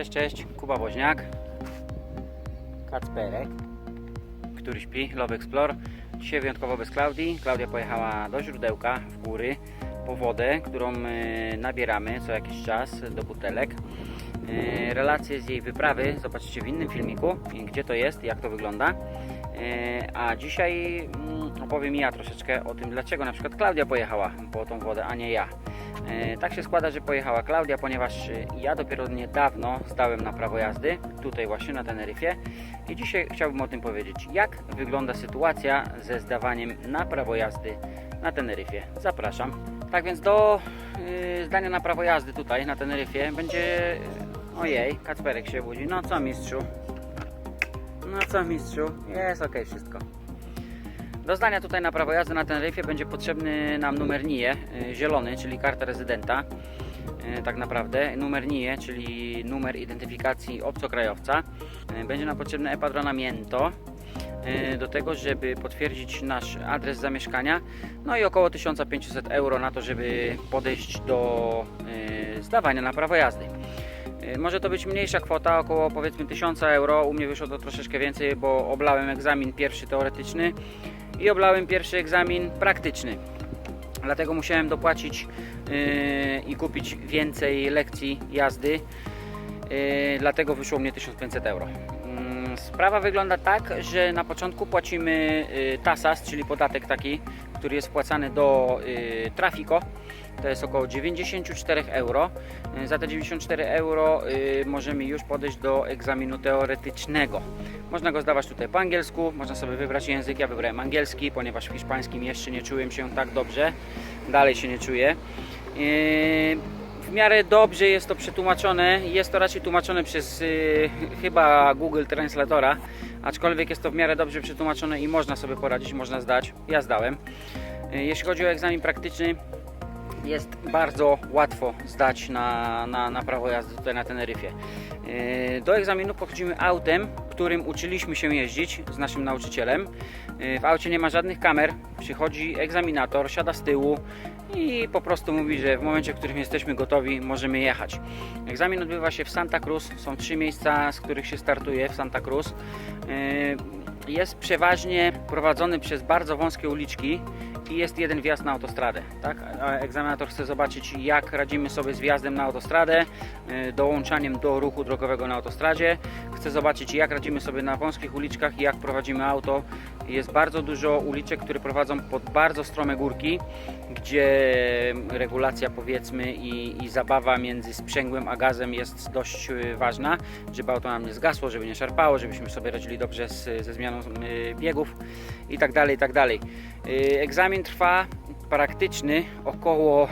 Cześć, cześć, Kuba Woźniak, Kacperek, który śpi, Love Explore. Dzisiaj wyjątkowo bez Klaudii. Klaudia pojechała do źródełka w góry po wodę, którą e, nabieramy co jakiś czas do butelek. E, Relacje z jej wyprawy zobaczycie w innym filmiku, gdzie to jest, jak to wygląda. E, A dzisiaj mm, opowiem ja troszeczkę o tym, dlaczego na przykład Klaudia pojechała po tą wodę, a nie ja. E, Tak się składa, że pojechała Klaudia, ponieważ e, ja dopiero niedawno zdałem na prawo jazdy, tutaj właśnie na Teneryfie i dzisiaj chciałbym o tym powiedzieć, jak wygląda sytuacja ze zdawaniem na prawo jazdy na Teneryfie. Zapraszam. Tak więc do y, zdania na prawo jazdy tutaj na Teneryfie będzie... Ojej, Kacperek się budzi. No co mistrzu? No co mistrzu? Jest ok wszystko. Do zdania tutaj na prawo jazdy na Teneryfie będzie potrzebny nam numer NIE, y, zielony, czyli karta rezydenta. y, Tak naprawdę numer NIE, czyli numer identyfikacji obcokrajowca. Y, Będzie nam potrzebny epadronamiento do tego, żeby potwierdzić nasz adres zamieszkania. No i około 1500 euro na to, żeby podejść do zdawania na prawo jazdy. Może to być mniejsza kwota, około powiedzmy 1000 euro. U mnie wyszło to troszeczkę więcej, bo oblałem egzamin pierwszy teoretyczny i oblałem pierwszy egzamin praktyczny. Dlatego musiałem dopłacić yy, i kupić więcej lekcji jazdy. Yy, dlatego wyszło mnie 1500 euro. Mm, Sprawa wygląda tak, że na początku płacimy yy, TASAS, czyli podatek taki, który jest wpłacany do yy. To jest około 94 euro. Yy, Za te 94 euro yy, możemy już podejść do egzaminu teoretycznego. Można go zdawać tutaj po angielsku, można sobie wybrać język. Ja wybrałem angielski, ponieważ w hiszpańskim jeszcze nie czułem się tak dobrze. Dalej się nie czuję. Yy, W miarę dobrze jest to przetłumaczone. Jest to raczej tłumaczone przez chyba Google Translatora, aczkolwiek jest to w miarę dobrze przetłumaczone i można sobie poradzić, można zdać. Ja zdałem. Jeśli chodzi o egzamin praktyczny, jest bardzo łatwo zdać na, na, na prawo jazdy tutaj na Teneryfie. Yy, Do egzaminu podchodzimy autem, którym uczyliśmy się jeździć z naszym nauczycielem. Yy, W aucie nie ma żadnych kamer, przychodzi egzaminator, siada z tyłu i po prostu mówi, że w momencie, w którym jesteśmy gotowi, możemy jechać. Egzamin odbywa się w Santa Cruz, są trzy miejsca, z których się startuje w Santa Cruz. Yy, Jest przeważnie prowadzony przez bardzo wąskie uliczki i jest jeden wjazd na autostradę. Tak? Egzaminator chce zobaczyć, jak radzimy sobie z wjazdem na autostradę, y, dołączaniem do ruchu drogowego na autostradzie. Chce zobaczyć, jak radzimy sobie na wąskich uliczkach i jak prowadzimy auto. Jest bardzo dużo uliczek, które prowadzą pod bardzo strome górki, gdzie regulacja powiedzmy i, i zabawa między sprzęgłem a gazem jest dość y, ważna, żeby auto nam nie zgasło, żeby nie szarpało, żebyśmy sobie radzili dobrze z, ze zmianą y, biegów i tak dalej, i tak. Y, Egzamin trwa praktyczny około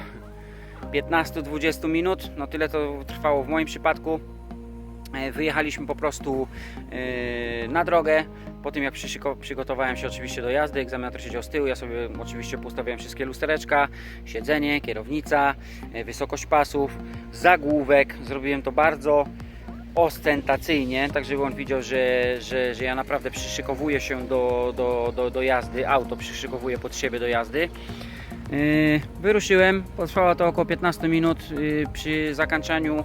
15-20 minut. No tyle to trwało w moim przypadku. E, Wyjechaliśmy po prostu na drogę. Po tym jak przygotowałem się oczywiście do jazdy, egzaminator siedział z tyłu, ja sobie oczywiście postawiłem wszystkie lustereczka, siedzenie, kierownica, e, wysokość pasów, zagłówek. Zrobiłem to bardzo ostentacyjnie, tak żeby on widział, że, że, że ja naprawdę przyszykowuję się do, do, do, do jazdy, auto przyszykowuję pod siebie do jazdy. Yy, Wyruszyłem, potrwało to około 15 minut. Yy, Przy zakończeniu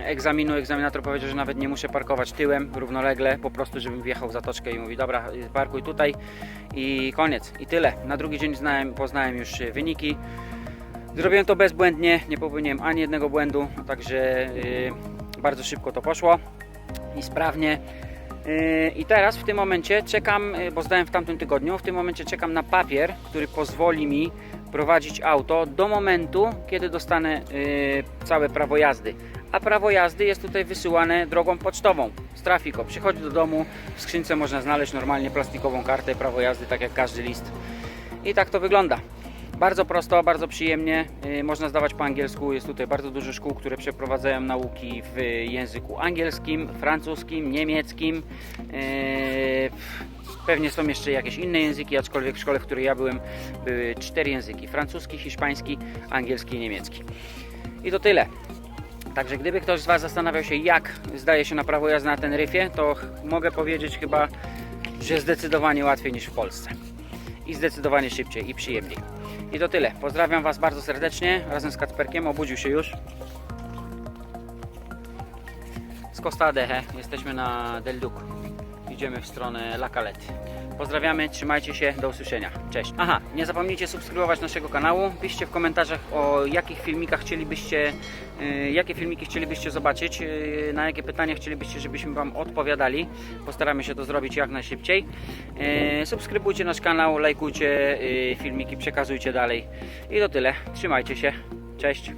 egzaminu egzaminator powiedział, że nawet nie muszę parkować tyłem równolegle, po prostu żebym wjechał w zatoczkę i mówi dobra, yy, parkuj tutaj i koniec. I tyle. Na drugi dzień znałem, poznałem już yy, wyniki. Zrobiłem to bezbłędnie, nie popełniłem ani jednego błędu, także yy, bardzo szybko to poszło i sprawnie. Yy, I teraz w tym momencie czekam, bo zdałem w tamtym tygodniu, w tym momencie czekam na papier, który pozwoli mi prowadzić auto do momentu, kiedy dostanę całe prawo jazdy. A prawo jazdy jest tutaj wysyłane drogą pocztową z Trafico. Przychodzi do domu, w skrzynce można znaleźć normalnie plastikową kartę prawo jazdy, tak jak każdy list. I tak to wygląda. Bardzo prosto, bardzo przyjemnie. Yy, Można zdawać po angielsku. Jest tutaj bardzo dużo szkół, które przeprowadzają nauki w języku angielskim, francuskim, niemieckim. Yy, Pewnie są jeszcze jakieś inne języki, aczkolwiek w szkole, w której ja byłem, były cztery języki: francuski, hiszpański, angielski i niemiecki. I to tyle. Także gdyby ktoś z Was zastanawiał się, jak zdaje się na prawo jazdy na Teneryfie, to mogę powiedzieć chyba, że zdecydowanie łatwiej niż w Polsce. I zdecydowanie szybciej i przyjemniej. I to tyle. Pozdrawiam Was bardzo serdecznie razem z Kacperkiem. Obudził się już. z Costa Adeje. Jesteśmy na Del Duc. Idziemy w stronę La Calette. Pozdrawiamy, trzymajcie się, do usłyszenia. Cześć. Aha, nie zapomnijcie subskrybować naszego kanału. Piszcie w komentarzach o jakich filmikach chcielibyście, y, jakie filmiki chcielibyście zobaczyć, y, na jakie pytania chcielibyście, żebyśmy Wam odpowiadali. Postaramy się to zrobić jak najszybciej. Y, Subskrybujcie nasz kanał, lajkujcie filmiki, przekazujcie dalej. I to tyle. Trzymajcie się. Cześć.